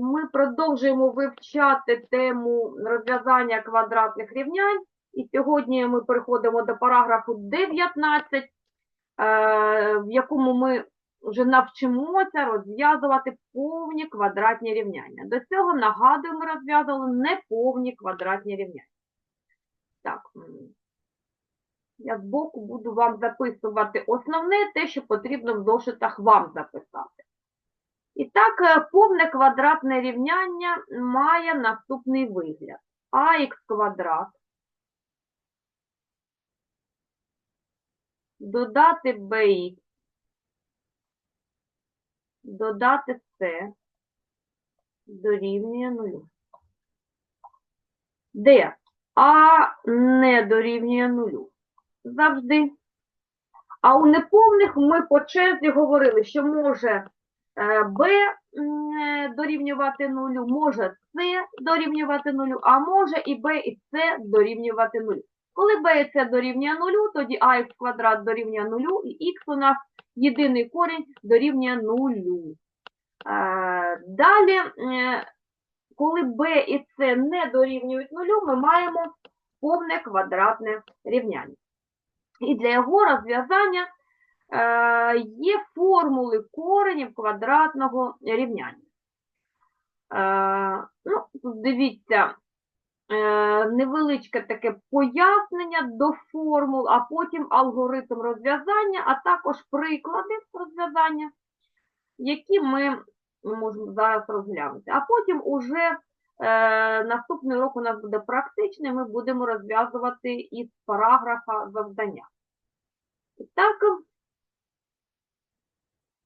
Ми продовжуємо вивчати тему розв'язання квадратних рівнянь. І сьогодні ми переходимо до параграфу 19, е, в якому ми вже навчимося розв'язувати повні квадратні рівняння. До цього, нагадую, ми розв'язували неповні квадратні рівняння. Так, я збоку буду вам записувати основне, те, що потрібно в зошитах вам записати. І так, е, повне квадратне рівняння має наступний вигляд. ах квадрат додати bx, додати c дорівнює нулю. Де а не дорівнює нулю. Завжди. А у неповних ми по черзі говорили, що може е, м, е, дорівнювати нулю, може c дорівнювати нулю, а може і b і c дорівнювати нулю. Коли b і c дорівнює нулю, тоді ax квадрат дорівнює нулю, і x у нас єдиний корінь дорівнює нулю. Е, Далі, коли b і c не дорівнюють нулю, ми маємо повне квадратне рівняння. І для його розв'язання є формули коренів квадратного рівняння. Е, ну, дивіться, е, невеличке таке пояснення до формул, а потім алгоритм розв'язання, а також приклади розв'язання, які ми можемо зараз розглянути. А потім уже е, наступний урок у нас буде практичний, ми будемо розв'язувати із параграфа завдання. Так, е,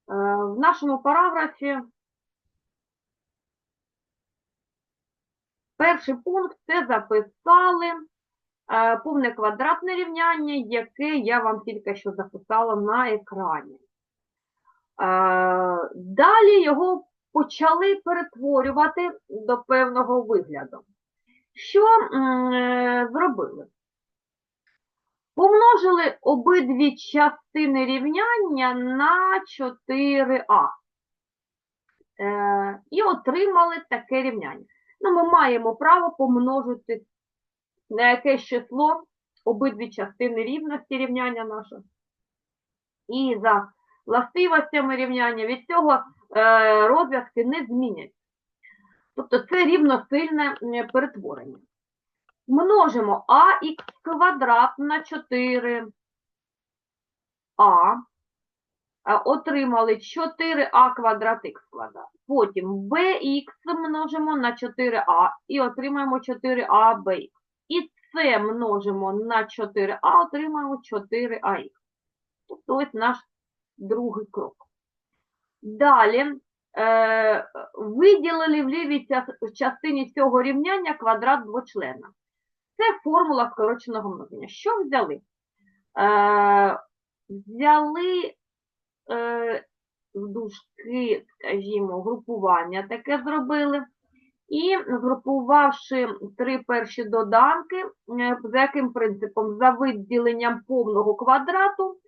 в нашому параграфі перший пункт це записали е, повне квадратне рівняння, яке я вам тільки що записала на екрані. Е, Далі його почали перетворювати до певного вигляду. Що е, зробили? Помножили обидві частини рівняння на 4а. Е, і отримали таке рівняння. Ну, ми маємо право помножити на якесь число обидві частини рівності рівняння нашого. І за властивостями рівняння від цього е, розв'язки не зміняться. Тобто це рівносильне перетворення. Множимо ах квадрат на 4а. Е, Отримали 4а квадрат х квадрат. Потім bx множимо на 4а і отримаємо 4а bx. І це множимо на 4а, отримаємо 4ах. Тобто ось наш другий крок. Далі е, виділили в лівій частині цього рівняння квадрат двочлена. Це формула скороченого множення. Що взяли? Е, взяли е, в дужки, скажімо, групування таке зробили. І згрупувавши три перші доданки, е, за яким принципом? За виділенням повного квадрату,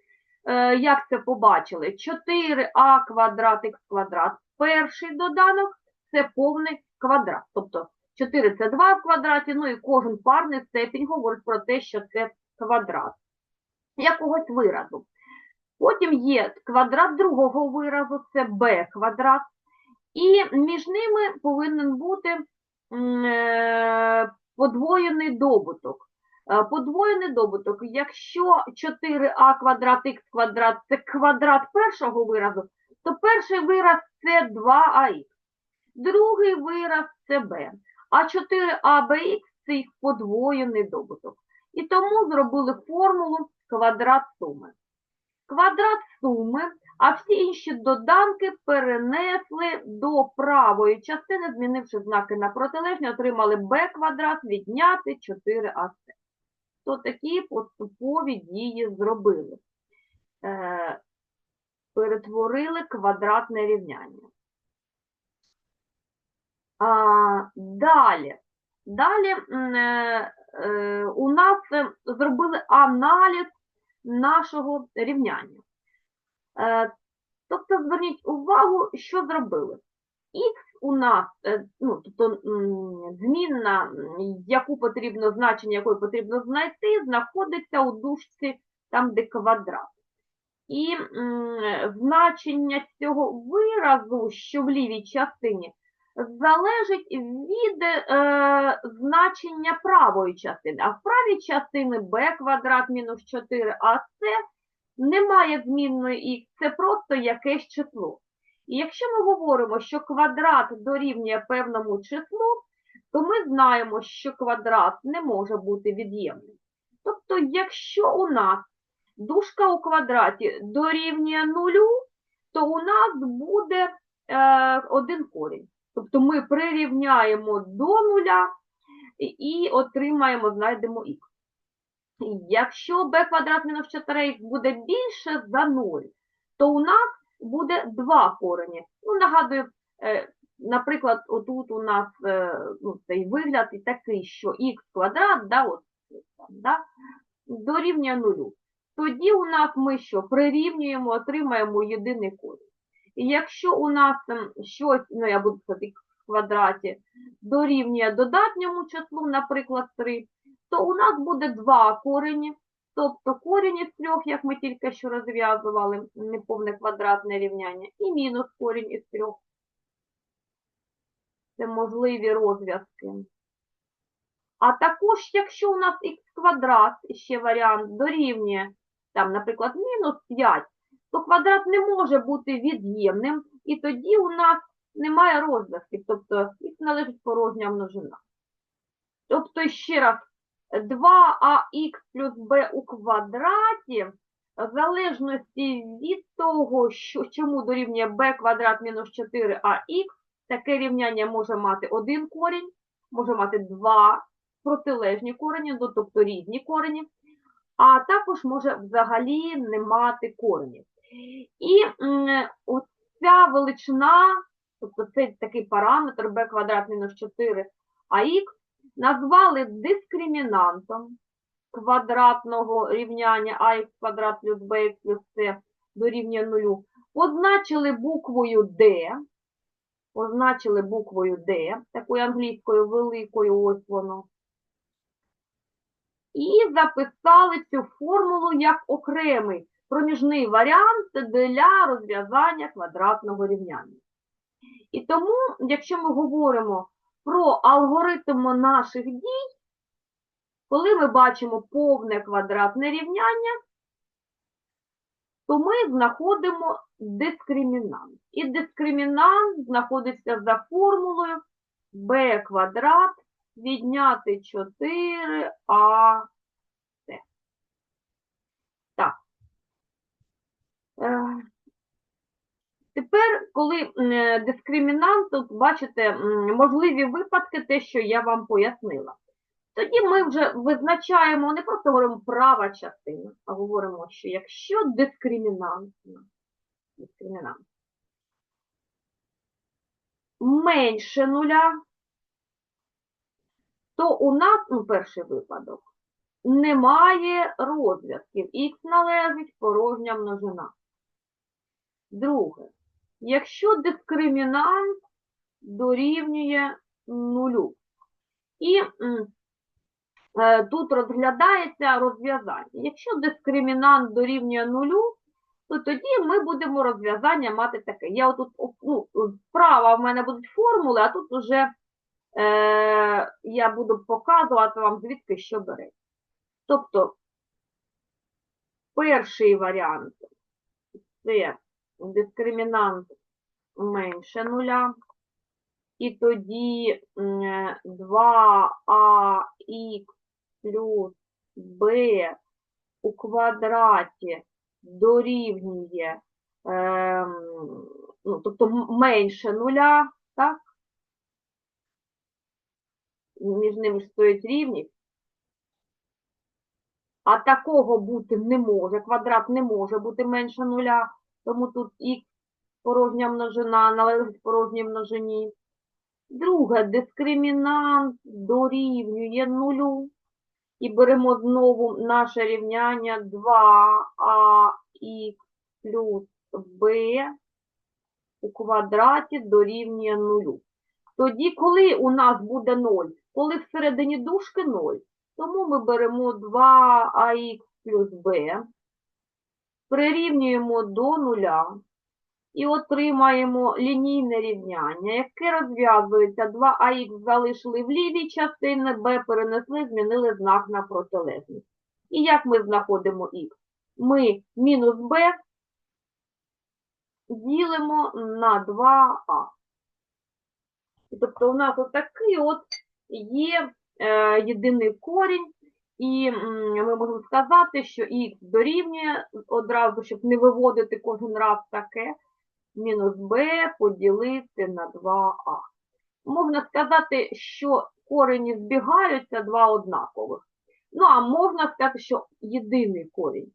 Е, як це побачили? 4а квадрат х квадрат. Перший доданок це повний квадрат. Тобто 4 це 2 в квадраті, ну і кожен парний степінь говорить про те, що це квадрат якогось виразу. Потім є квадрат другого виразу, це b квадрат. І між ними повинен бути е, подвоєний добуток. Е, Подвоєний добуток, якщо 4а квадрат х квадрат це квадрат першого виразу, то перший вираз це 2ах, другий вираз це b, а 4абx це їх подвоєний добуток. І тому зробили формулу квадрат суми. Квадрат суми, а всі інші доданки перенесли до правої частини, змінивши знаки на протилежні, отримали b квадрат відняти 4ac то такі поступові дії зробили. Е, перетворили квадратне рівняння. Далі. Далі е, е, у нас е, зробили аналіз нашого рівняння. Тобто, зверніть увагу, що зробили. Х у нас, ну, тобто змінна, яку потрібно, значення якої потрібно знайти, знаходиться у дужці там, де квадрат. І значення цього виразу, що в лівій частині, залежить від е, значення правої частини. А в правій частини b квадрат мінус 4ac немає змінної х, це просто якесь число. І якщо ми говоримо, що квадрат дорівнює певному числу, то ми знаємо, що квадрат не може бути від'ємним. Тобто, якщо у нас дужка у квадраті дорівнює нулю, то у нас буде е, один корінь. Тобто ми прирівняємо до нуля і- отримаємо, знайдемо х. Якщо b квадрат мінус 4х буде більше за 0, то у нас буде два корені. Ну, нагадую, е, наприклад, отут у нас е, ну, цей вигляд і такий, що х квадрат, да, от, да, дорівнює нулю. Тоді у нас ми що? Прирівнюємо, отримаємо єдиний корінь. І якщо у нас щось, ну я буду писати в квадраті, дорівнює додатньому числу, наприклад, 3, то у нас буде два корені, тобто корінь із трьох, як ми тільки що розв'язували, неповне квадратне рівняння, і мінус корінь із трьох. Це можливі розв'язки. А також, якщо у нас х квадрат, ще варіант, дорівнює, там, наприклад, мінус 5, то квадрат не може бути від'ємним, і тоді у нас немає розв'язків, тобто х належить порожня множина. Тобто, ще раз, 2ах плюс b у квадраті, в залежності від того, що, чому дорівнює b квадрат мінус 4ах, таке рівняння може мати один корінь, може мати два протилежні корені, ну, тобто різні корені, а також може взагалі не мати коренів. І оця величина, тобто це такий параметр b квадрат мінус 4 ах, назвали дискримінантом квадратного рівняння ах квадрат плюс bx плюс c дорівнює нулю. Позначили буквою D, позначили буквою D, такою англійською великою, ось воно. І записали цю формулу як окремий проміжний варіант для розв'язання квадратного рівняння. І тому, якщо ми говоримо про алгоритм наших дій, коли ми бачимо повне квадратне рівняння, то ми знаходимо дискримінант. І дискримінант знаходиться за формулою b квадрат відняти 4ac. Так. Е, Тепер, коли е, дискримінант, тут бачите, можливі випадки, те, що я вам пояснила. Тоді ми вже визначаємо, не просто говоримо права частина, а говоримо, що якщо дискримінант, дискримінант менше нуля, то у нас, ну, перший випадок, немає розв'язків. Х належить порожня множина. Друге, якщо дискримінант дорівнює нулю. І е, тут розглядається розв'язання. Якщо дискримінант дорівнює нулю, то тоді ми будемо розв'язання мати таке. Я отут, ну, справа в мене будуть формули, а тут вже е, я буду показувати вам, звідки що бере. Тобто, перший варіант це дискримінант менше нуля. І тоді 2ах плюс b у квадраті дорівнює, ем, ну, тобто менше нуля, так? Між ними стоїть рівність. А такого бути не може. Квадрат не може бути менше нуля, тому тут х порожня множина належить порожній множині. Друге, дискримінант дорівнює нулю. І беремо знову наше рівняння 2ах плюс b у квадраті дорівнює нулю. Тоді, коли у нас буде 0? Коли всередині дужки 0, тому ми беремо 2ах плюс b, прирівнюємо до нуля і отримаємо лінійне рівняння, яке розв'язується 2ах залишили в лівій частині, b перенесли, змінили знак на протилежність. І як ми знаходимо х? Ми мінус b ділимо на 2а. Тобто у нас отакий от є е, єдиний корінь, і ми можемо сказати, що х дорівнює одразу, щоб не виводити кожен раз таке, мінус b поділити на 2а. Можна сказати, що корені збігаються два однакових. Ну, а можна сказати, що єдиний корінь.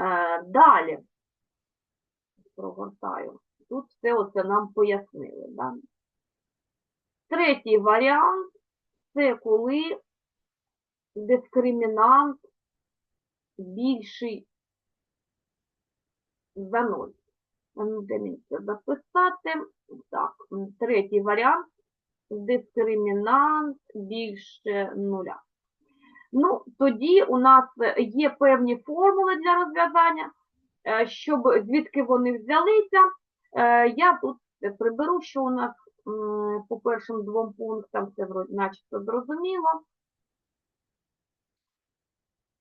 Е, далі, прогортаю, тут все оце нам пояснили. Да? Третій варіант це коли дискримінант більший за 0. А Ну, де записати? Так, третій варіант дискримінант більше нуля. Ну, тоді у нас є певні формули для розв'язання, е, щоб звідки вони взялися. Е, Я тут приберу, що у нас по першим двом пунктам це начебто зрозуміло.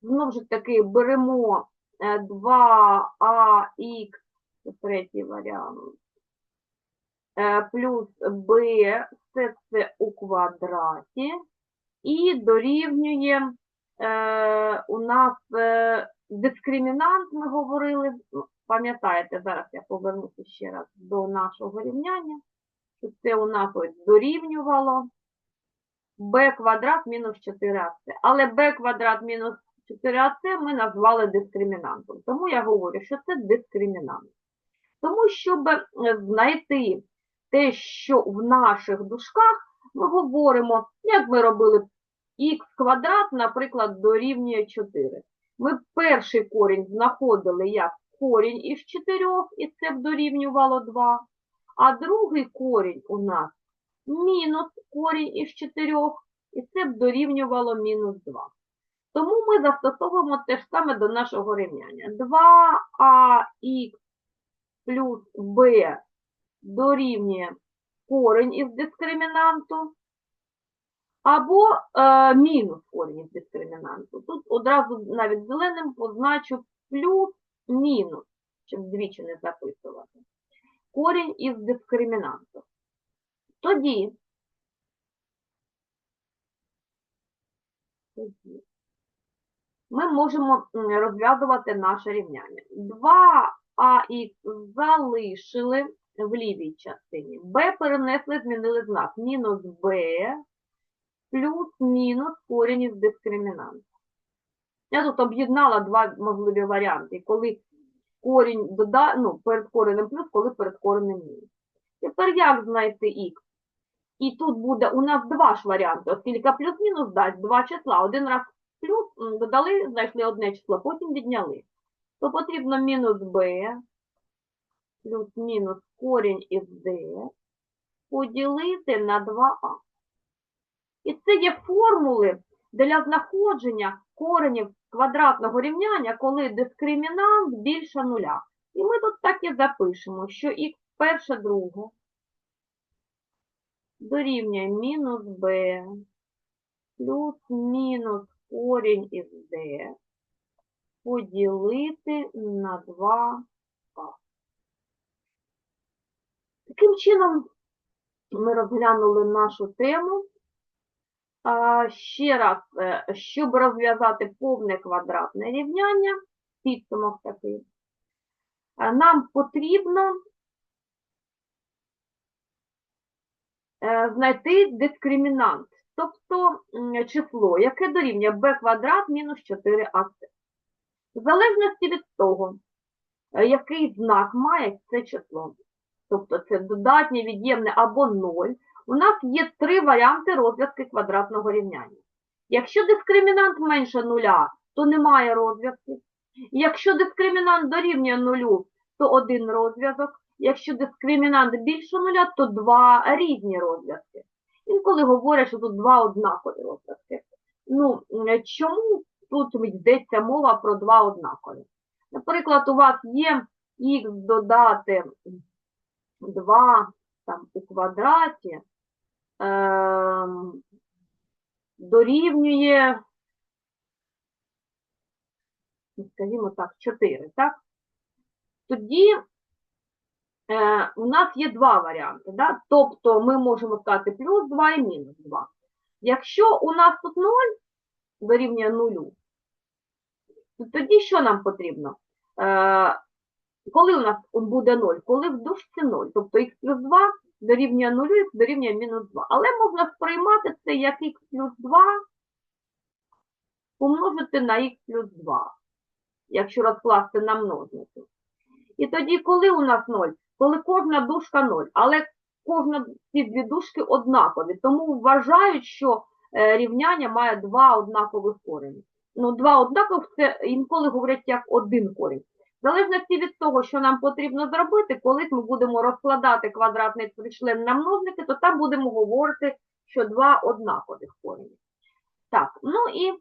Знову ж таки, беремо е, 2ах, це третій варіант, е, плюс b, все це у квадраті, і дорівнює е, у нас е, дискримінант, ми говорили, ну, пам'ятаєте, зараз я повернуся ще раз до нашого рівняння, що це у нас ось дорівнювало. B квадрат мінус 4ac. Але b квадрат мінус 4ac ми назвали дискримінантом. Тому я говорю, що це дискримінант. Тому, щоб е, знайти те, що в наших дужках, ми говоримо, як ми робили х квадрат, наприклад, дорівнює 4. Ми перший корінь знаходили як корінь із 4, і це б дорівнювало 2. А другий корінь у нас мінус корінь із 4, і це б дорівнювало мінус 2. Тому ми застосовуємо те ж саме до нашого рівняння. 2ах плюс b дорівнює корінь із дискримінанту, або е, мінус корінь із дискримінанту. Тут одразу навіть зеленим позначу плюс-мінус, щоб двічі не записувати. Корінь із дискримінанту. Тоді, тоді ми можемо розв'язувати наше рівняння. 2ах залишили в лівій частині. b перенесли, змінили знак. Мінус b плюс-мінус корінь із дискримінанту. Я тут об'єднала два можливі варіанти. Коли корінь дода... ну, перед коренем плюс, коли перед коренем мінус. Тепер як знайти х? І тут буде у нас два ж варіанти, оскільки плюс-мінус дасть два числа. Один раз плюс додали, знайшли одне число, потім відняли. То потрібно мінус b плюс-мінус корінь із d поділити на 2а. І це є формули для знаходження коренів квадратного рівняння, коли дискримінант більше нуля. І ми тут так і запишемо, що х перше друге дорівнює мінус b плюс-мінус корінь із d поділити на 2а. Таким чином, ми розглянули нашу тему. Ще раз, е, щоб розв'язати повне квадратне рівняння, підсумок такий, нам потрібно е, знайти дискримінант, тобто число, яке дорівнює b квадрат мінус 4ac. В залежності від того, е, який знак має це число, тобто це додатнє, від'ємне або 0, у нас є три варіанти розв'язки квадратного рівняння. Якщо дискримінант менше нуля, то немає розв'язки. Якщо дискримінант дорівнює нулю, то один розв'язок. Якщо дискримінант більше нуля, то два різні розв'язки. Інколи говорять, що тут два однакові розв'язки. Ну, чому тут йдеться мова про два однакові? Наприклад, у вас є х додати 2 там, у квадраті ем, дорівнює, скажімо так, 4, так? Тоді е, у нас є два варіанти, да? тобто ми можемо сказати плюс 2 і мінус 2. Якщо у нас тут 0 дорівнює 0, то тоді що нам потрібно? Е, коли у нас буде 0? Коли в дужці 0, тобто х плюс 2 дорівнює 0, х дорівнює мінус 2. Але можна сприймати це як х плюс 2 помножити на х плюс 2, якщо розкласти на множнику. І тоді, коли у нас 0? Коли кожна дужка 0, але кожна ці дві дужки однакові, тому вважають, що е, рівняння має два однакових корені. Ну, два однакових це інколи говорять як один корінь. Залежності від того, що нам потрібно зробити, коли ми будемо розкладати квадратний член на множники, то там будемо говорити, що два однакових корені. Так, ну і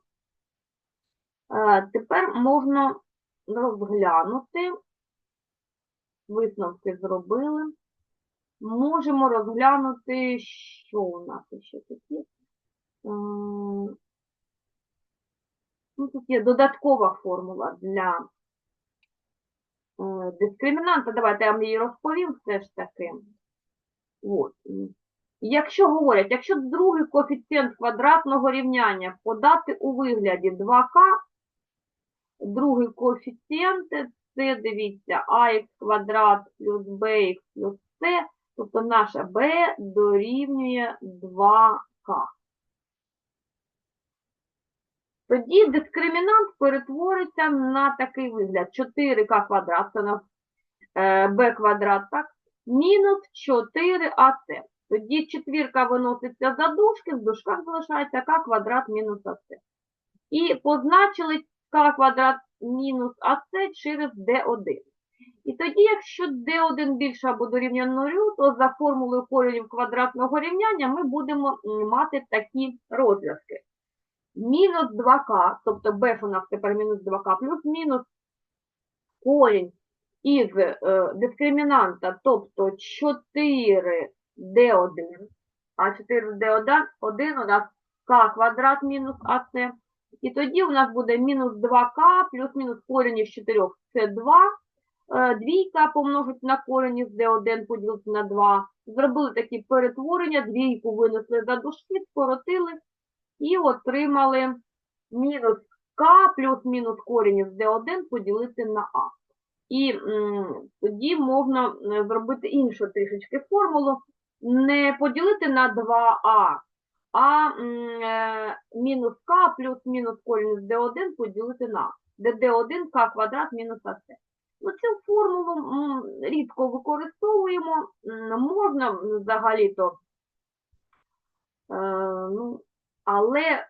е, тепер можна розглянути, висновки зробили. Можемо розглянути, що у нас ще. Ем, Ну, тут є додаткова формула для е, дискримінанта. Давайте я вам її розповім все ж таки. От. Якщо говорять, якщо другий коефіцієнт квадратного рівняння подати у вигляді 2к, другий коефіцієнт це, дивіться, ax квадрат плюс bx плюс c, тобто наша b дорівнює 2k. Тоді дискримінант перетвориться на такий вигляд. 4к квадрат, це на b квадрат, так? Мінус 4ac. Тоді четвірка виноситься за дужки, в дужках залишається k квадрат мінус ac. І позначили k квадрат мінус ac через d1. І тоді, якщо d1 більше або дорівнює 0, то за формулою коренів квадратного рівняння ми будемо мати такі розв'язки мінус 2к, тобто b у нас тепер мінус 2к, плюс мінус корінь із е, дискримінанта, тобто 4d1, а 4d1 1 у нас k квадрат мінус ac. І тоді у нас буде мінус 2k плюс мінус корінь із 4 це 2. Е, Двійка помножить на корінь із d1 поділити на 2. Зробили такі перетворення, двійку винесли за дужки, скоротили і отримали мінус k плюс мінус корінь із d1 поділити на a. І тоді можна е, зробити іншу трішечки формулу. Не поділити на 2а, а е, мінус k плюс мінус корінь з d1 поділити на де d1 k квадрат мінус ac. Ну, цю формулу рідко використовуємо, можна взагалі-то е, ну, але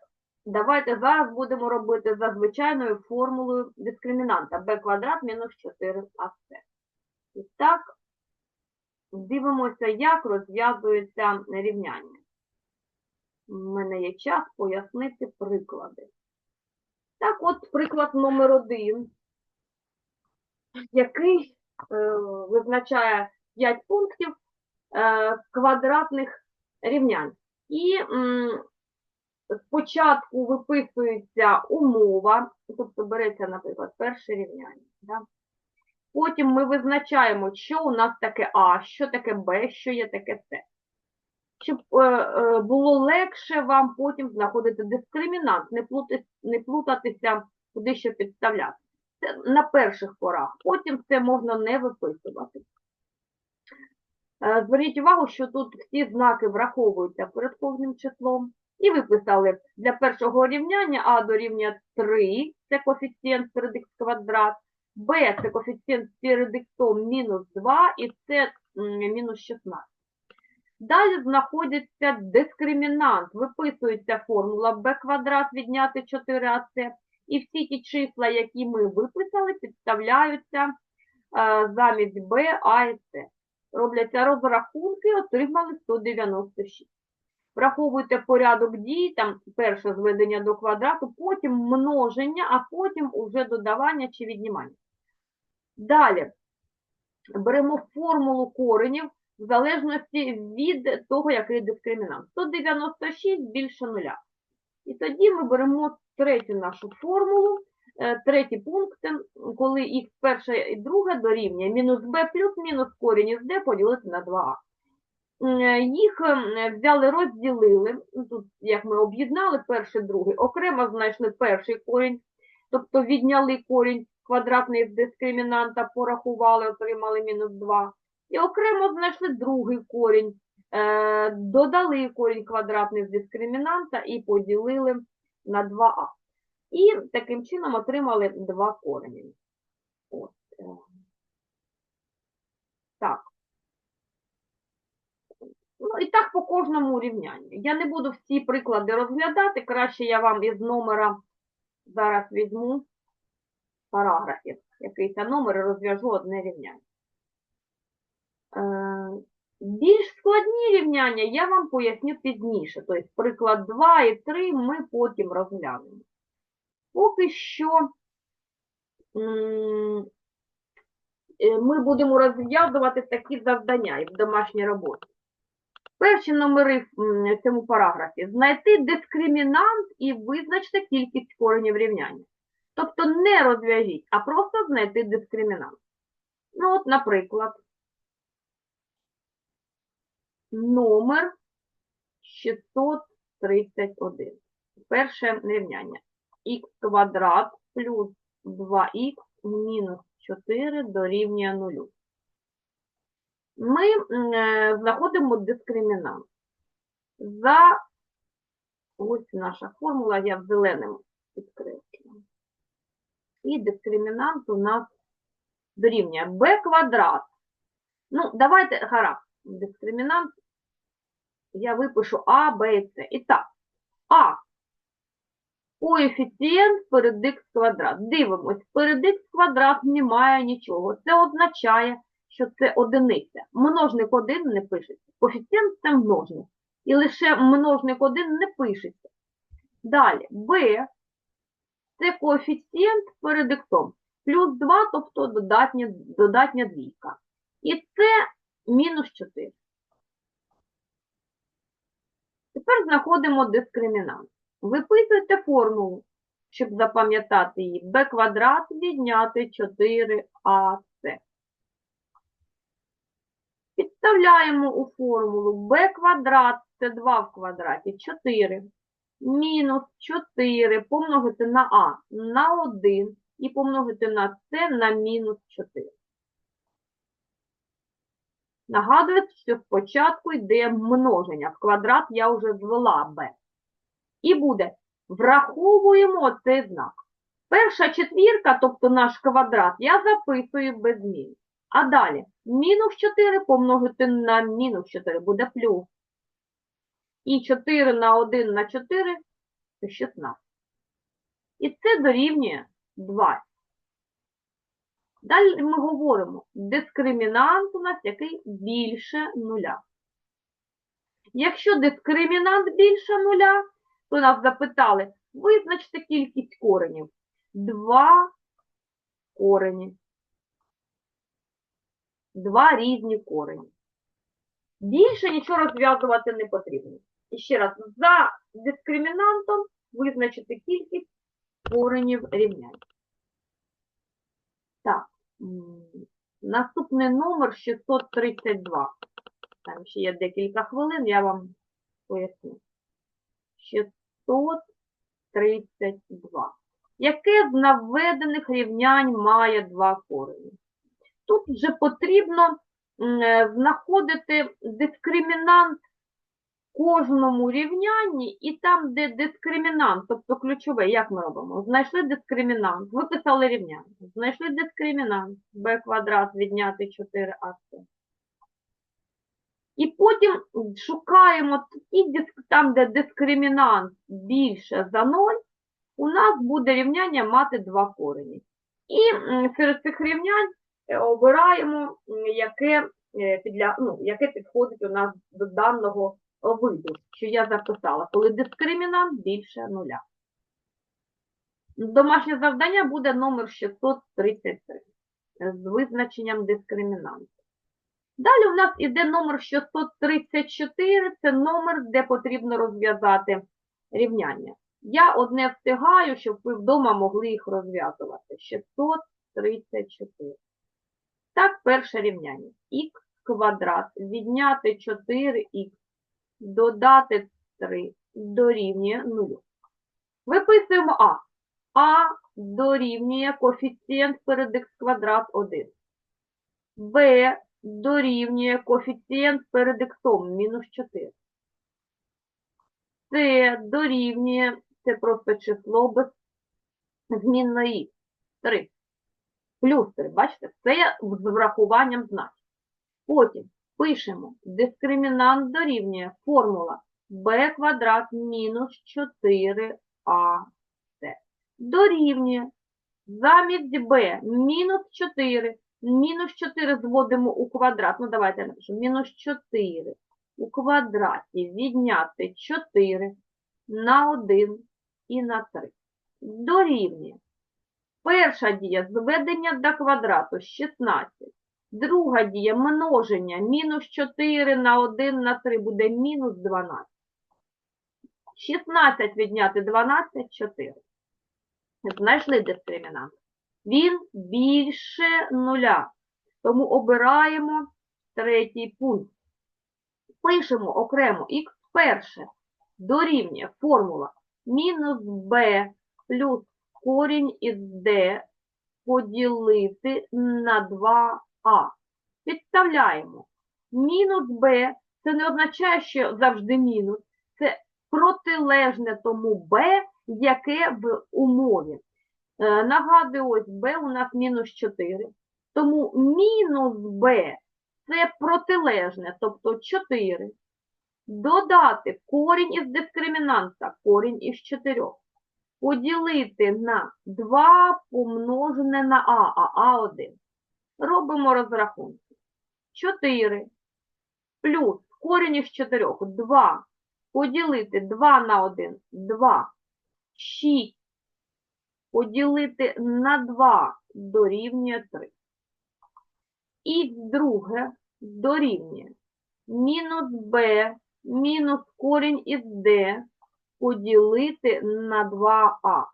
давайте зараз будемо робити за звичайною формулою дискримінанта b квадрат мінус 4ac. І так, дивимося, як розв'язується рівняння. У мене є час пояснити приклади. Так от, приклад номер один, який е, визначає 5 пунктів е, квадратних рівнянь. І м, спочатку виписується умова, тобто береться, наприклад, перше рівняння. Да? Потім ми визначаємо, що у нас таке А, що таке Б, що є таке С. Щоб е, е, було легше вам потім знаходити дискримінант, не, плути, не плутатися, куди що підставляти. Це на перших порах. Потім це можна не виписувати. Е, Зверніть увагу, що тут всі знаки враховуються перед кожним числом. І виписали для першого рівняння А дорівнює 3, це коефіцієнт перед х квадрат, Б це коефіцієнт перед х мінус 2 і це мінус 16. Далі знаходиться дискримінант, виписується формула b квадрат відняти 4ac, і всі ті числа, які ми виписали, підставляються е, замість b, a і c. робляться розрахунки, отримали 196. Враховуйте порядок дій, там перше зведення до квадрату, потім множення, а потім уже додавання чи віднімання. Далі беремо формулу коренів в залежності від того, який дискримінант. 196 більше нуля. І тоді ми беремо третю нашу формулу, е, третій пункт, коли х перше і друге дорівнює мінус b плюс мінус корінь із d поділити на 2а. Е, Їх взяли, розділили, тут, як ми об'єднали перший, другий, окремо знайшли перший корінь, тобто відняли корінь квадратний з дискримінанта, порахували, отримали мінус 2. І окремо знайшли другий корінь, е, додали корінь квадратний з дискримінанта і поділили на 2а. І таким чином отримали два корені. От. е. Так. Ну, і так по кожному рівнянню. Я не буду всі приклади розглядати, краще я вам із номера зараз візьму параграфів, якийсь номер і розв'яжу одне рівняння. Е, Більш складні рівняння я вам поясню пізніше. Тобто приклад 2 і 3 ми потім розглянемо. Поки що е, ми будемо розв'язувати такі завдання і в домашній роботі. Перші номери в цьому параграфі. Знайти дискримінант і визначте кількість коренів рівняння. Тобто не розв'яжіть, а просто знайти дискримінант. Ну, от, наприклад, номер 631. Перше рівняння. х квадрат плюс 2х мінус 4 дорівнює 0. Ми е, знаходимо дискримінант. За ось наша формула, я в зеленому підкреслюю. І дискримінант у нас дорівнює b квадрат. Ну, давайте гаразд. Дискримінант я випишу А, Б і С. І так, А. Коефіцієнт перед квадрат. Дивимось, перед х квадрат немає нічого. Це означає, що це одиниця. Множник 1 не пишеться. Коефіцієнт це множник. І лише множник 1 не пишеться. Далі, b це коефіцієнт перед х. Плюс 2, тобто додатня, додатня двійка. І це мінус 4. Тепер знаходимо дискримінант. Виписуйте формулу, щоб запам'ятати її. b квадрат відняти 4ac. Підставляємо у формулу b квадрат, це 2 в квадраті, 4. Мінус 4 помножити на а на 1 і помножити на c на мінус 4. Нагадую, що спочатку йде множення. В квадрат я вже звела b. І буде, враховуємо цей знак. Перша четвірка, тобто наш квадрат, я записую без змін. А далі мінус 4 помножити на мінус 4 буде плюс. І 4 на 1 на 4 це 16. І це дорівнює 20. Далі ми говоримо, дискримінант у нас який більше нуля. Якщо дискримінант більше нуля, то нас запитали, визначте кількість коренів. Два корені. Два різні корені. Більше нічого розв'язувати не потрібно. І ще раз, за дискримінантом визначити кількість коренів рівнянь. Так, наступний номер 632. Там ще є декілька хвилин, я вам поясню. 632. Яке з наведених рівнянь має два корені? Тут вже потрібно е, знаходити дискримінант кожному рівнянні і там, де дискримінант, тобто ключове, як ми робимо? Знайшли дискримінант, виписали рівняння. Знайшли дискримінант, b квадрат відняти 4ac. І потім шукаємо диск- там, де дискримінант більше за 0, у нас буде рівняння мати два корені. І серед цих рівнянь е, обираємо, яке е, ну, яке підходить у нас до даного виду, що я записала, коли дискримінант більше нуля. Домашнє завдання буде номер 633 з визначенням дискримінанту. Далі у нас іде номер 634, це номер, де потрібно розв'язати рівняння. Я одне встигаю, щоб ви вдома могли їх розв'язувати. 634. Так, перше рівняння. х квадрат відняти 4х, додати 3 дорівнює 0. Виписуємо А. А дорівнює коефіцієнт перед х квадрат 1. Б дорівнює коефіцієнт перед х мінус 4. С дорівнює, це просто число без змінної 3. Плюс 3, бачите, це з врахуванням значень. Потім пишемо дискримінант дорівнює формула b квадрат мінус 4ac. Дорівнює замість b мінус 4. Мінус 4 зводимо у квадрат. Ну, давайте я. Мінус 4 у квадраті відняти 4 на 1 і на 3. Дорівнює. Перша дія зведення до квадрату 16. Друга дія множення мінус 4 на 1 на 3 буде мінус 12. 16 відняти 12 – 4. Знайшли дискримінант. Він більше нуля. Тому обираємо третій пункт. Пишемо окремо х перше дорівнює формула мінус b плюс корінь із d поділити на 2а. Підставляємо. Мінус b це не означає, що завжди мінус. Це протилежне тому b, яке в умові. Е, Нагадую, ось b у нас мінус 4. Тому мінус b це протилежне, тобто 4. Додати корінь із дискримінанта, корінь із 4. Поділити на 2 помножене на а, а А1. Робимо розрахунки. 4 плюс корінь із 4, 2. Поділити 2 на 1, 2. 6 поділити на 2 дорівнює 3. І друге дорівнює мінус b мінус корінь із d поділити на 2а.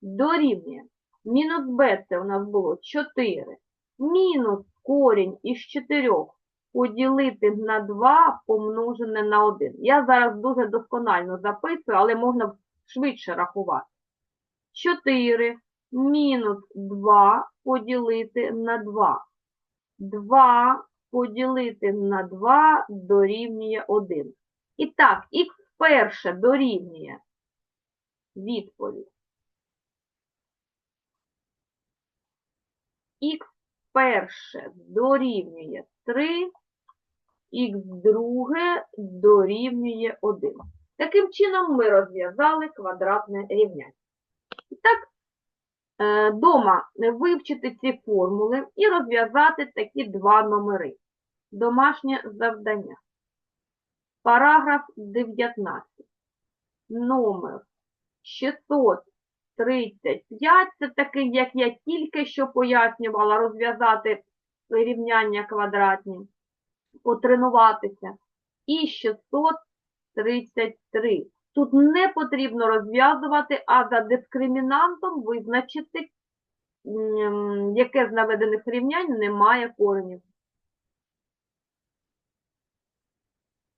Дорівнює. Мінус b це у нас було 4. Мінус корінь із 4 поділити на 2 помножене на 1. Я зараз дуже досконально записую, але можна швидше рахувати. 4 мінус 2 поділити на 2. 2 поділити на 2 дорівнює 1. І так, х перше дорівнює відповідь. Х перше дорівнює 3, х друге дорівнює 1. Таким чином ми розв'язали квадратне рівняння. І так, е, дома вивчити ці формули і розв'язати такі два номери. Домашнє завдання. Параграф 19. Номер 635. Це такий, як я тільки що пояснювала, розв'язати рівняння квадратні, потренуватися. І 633. Тут не потрібно розв'язувати, а за дискримінантом визначити, яке з наведених рівнянь не має коренів.